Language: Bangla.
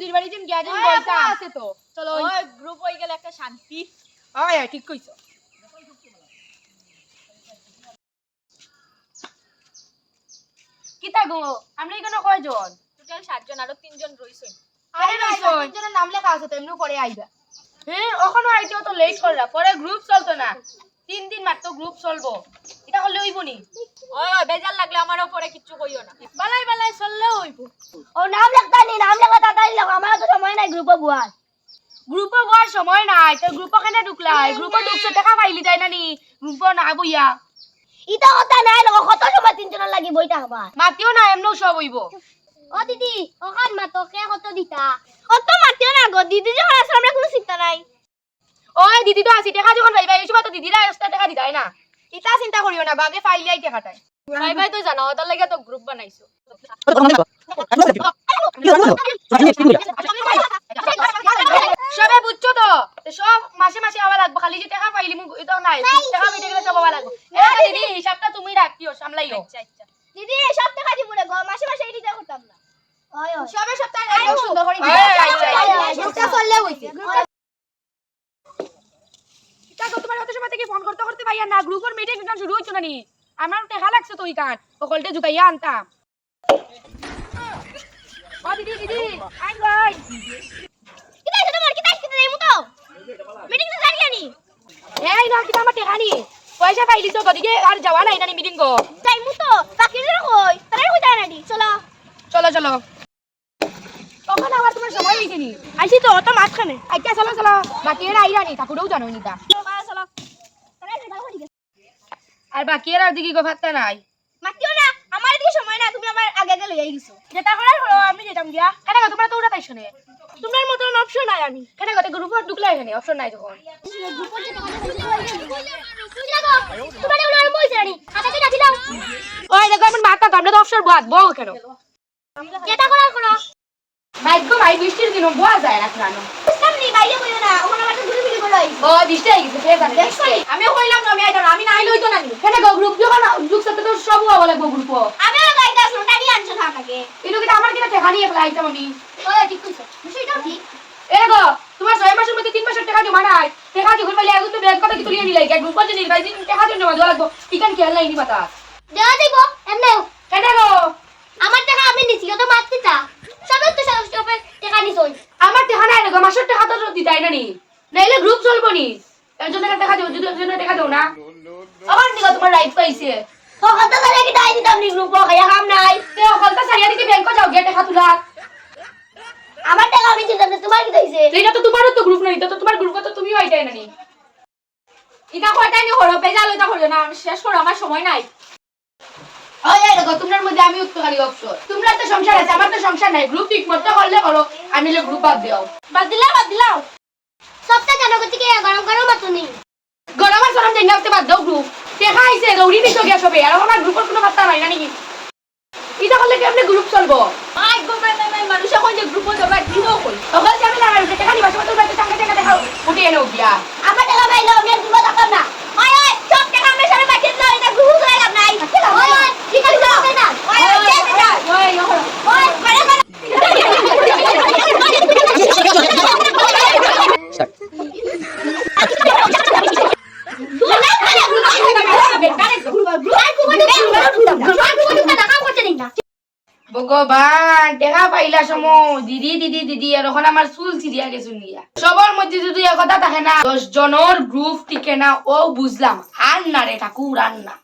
দিদির বাড়ি যেন গিয়া যেন বলতাম। আছে তো। চলো ওই গ্রুপ গেলে একটা শান্তি। হয়, ঠিক কইছো। কিতা গো? আমরা এখানে কয়জন? টোটাল সাতজন আরও তিনজন রইছেন আরে রইছন তিনজনের নাম লেখা আছে তো এমনি পরে আইবা। হ্যাঁ ওখানে আইতেও তো লেট করলা পরে গ্রুপ চলতো না। তিন দিন মাত্র গ্রুপ চলবো। এটা করলে হইব নি ওই বেজার লাগলে আমার উপরে কিচ্ছু কইও না। বালাই বালাই চললেও হইব। ও নাম লেখতা নি নাম লেখা তাড়াতাড়ি লেখো আমার তো সময় নাই গ্রুপে বুয়ার গ্রুপে বয়ার সময় নাই তো গ্রুপে কেন ঢুকলাই? গ্রুপে ঢুকছে টাকা পাইলি তাই না নি? গ্রুপে না বইয়া ইটা কথা নাই লেখো কত সময় তিনজনের লাগি বইটা হবার মাতিও না এমনও সব হইব। ও দিদি ওখান মা তোকে কত দিতা? অত মাতিও না গো দিদি যখন আসলে আমরা কোনো চিন্তা নাই। ওই দিদি তো আসি টাকা যখন পাইবা এই সময় তো দিদিরা এক্সট্রা টাকা দিতাই না ইটা চিন্তা করিও না বাগে পাইলে আই টাকাটাই ভাই ভাই তো জানো ওটার লাগে তো গ্রুপ বানাইছো সবে বুঝছ তো সব মাসে মাসে আবার লাগবো খালি যে টাকা পাইলি মুখ এটা নাই টাকা মিটে গেলে সব আবার লাগবো দিদি হিসাবটা তুমি রাখিও সামলাইও আচ্ছা আচ্ছা দিদি সব টাকা দিব রে মাসে মাসে এই দিতে করতাম না সবে সপ্তাহে সুন্দর করে আয়, আয়, আয়, আয়, আয়। গ্রুপটা চললে হইছে তা তো সময় থেকে ফোন করতে করতে পাইয়া না গ্রুপের মিটিং শুরু হইছো না নি। আমার টাকা লাগছে তো ওই কান সকলটা ঝুকাইয়া আনতাম। ও দিদি দিদি আই ভাই। কি তাই তোমার? কি তাই কি তাই মুতো মিটিং তো জানি আনি এই না কি আমার টাকা নি? পয়সা পাইলি তো গদিকে আর যাওয়া নাই না মিটিং গো। তাই মুতো বাকি রে কই? তারে কই তাই নাডি চলো। চলো চলো। তখন আবার তোমার সময় হয়েছে নি। আইছি তো অত মাঝখানে। আচ্ছা চলো চলো। বাকি এরা আইরা নি ঠাকুরেও জানো ঢাকা করি আর বাকি এরা দিকে গো ভাতটা নাই। মাতিও না আমার এদিকে সময় না তুমি আমার আগে আগে লইয়া গেছো। যেটা করার হলো আমি যেতাম গিয়া। কেন গো তোমরা তো ওটা তাই শুনে তোমার মতন অপশন নাই আমি। কেন গো গ্রুপত ঢুকলে এখানে অপশন নাই তখন। তোমার এগুলো আর বইছে রানি হাতে কি দিলাম ওই দেখো আমার মাথা তো আমরা তো অপশন বাদ বউ কেন? যেটা করার করো ভাগ্য ভাই বৃষ্টির দিন বোয়া যায় না খানো সামনে বাইরে বইও না। ওখানে ও বৃষ্টি গেছে ফের জানে কইলাম না আমি আইতাম আমি না আইলে না নি কেন গো গ্রুপ যখন ঢুকছে তো সব হওয়া লাগবো গ্রুপ আমিও গাইতে আসলো টানি আনছো না আমাকে। এটা কিন্তু আমার কিনা টেকা নিয়ে ফেলা আইতাম আমি। ওই ঠিক কইছো। বিষয়টা ঠিক এ গো তোমার ছয় মাসের মধ্যে তিন মাসের টাকা জমা নাই। টাকা যখন পাইলে এখন তো ব্যাংক কথা কি তুলিয়ে নিলাই গ্রুপ করছে নির্বাচন টাকা জমা দেওয়া লাগবো। নি দেওয়া দিব এমনি কেন গো? আমার টাকা আমি নিছি তো মারতে তা সবে তো সব টাকা নিছই। আমার টাকা নাই গো মাসের টাকা তো দিতাই না নি। নাইলে গ্রুপ চলবো নি। এর জন্য টাকা দেবো যদি একজনের টাকা দেও না। আমার দিকে তোমার রাইট পাইছে। কত করে কি দাই দিতাম নি গ্রুপ খাইয়া কাম নাই। তে হলতা সারিয়া দিকে ব্যাংক যাও গিয়ে টাকা তুলা আমার টাকা আমি দিতাম তোমার কি দিছে এটা তো তোমারও তো গ্রুপ নাই এটা তো তোমার গ্রুপ তো তুমিও আইতাই না নি। ইটা কয়টাই নি হলো বেজাল হইতা হলো না আমি শেষ করো আমার সময় নাই। ওই দেখো তোমার মধ্যে আমি উত্তরকারী অবসর তোমরা তো সংসার আছে আমার তো সংসার নাই গ্রুপ ঠিক মতো করলে করো আমি গ্রুপ বাদ দিও বাদ দিলাম বাদ দিলাম। সবটা জানো থেকে গরম গরম মতো নেই। গরমের সরম জানি হতে বাদ দাও গ্রুপ দেখা আইছে দৌড়ি দিছো গিয়া সবে আর আমার গ্রুপের কোনো কথা নাই না নাকি? ইটা করলে আপনি গ্রুপ চলবো? আই গো মাই মাই মানুষ মানুষে কই যে গ্রুপে যাবা কি কই ওখানে যাবে না আর টাকা নিবাস তো বাইতে টাকা টাকা দেখাও উঠে এনে গিয়া আমার টাকা পাইলো আমি আর দিব টাকা না ওই ওই সব টাকা আমি সারা বাকি দাও এটা গ্রুপ করে লাভ নাই ওই ওই ঠিক আছে না ওই ওই কে দিতা ওই ওই ওই মানে মানে ভগবান, দেখা পাইলা সময়। দিদি দিদি দিদি আর ওখানে আমার চুল চিরিয়া গেছুন গিয়া সবার মধ্যে যদি একথা থাকে না দশ জনের গ্রুপ টিকে না ও বুঝলাম আর রে ঠাকুর আর না।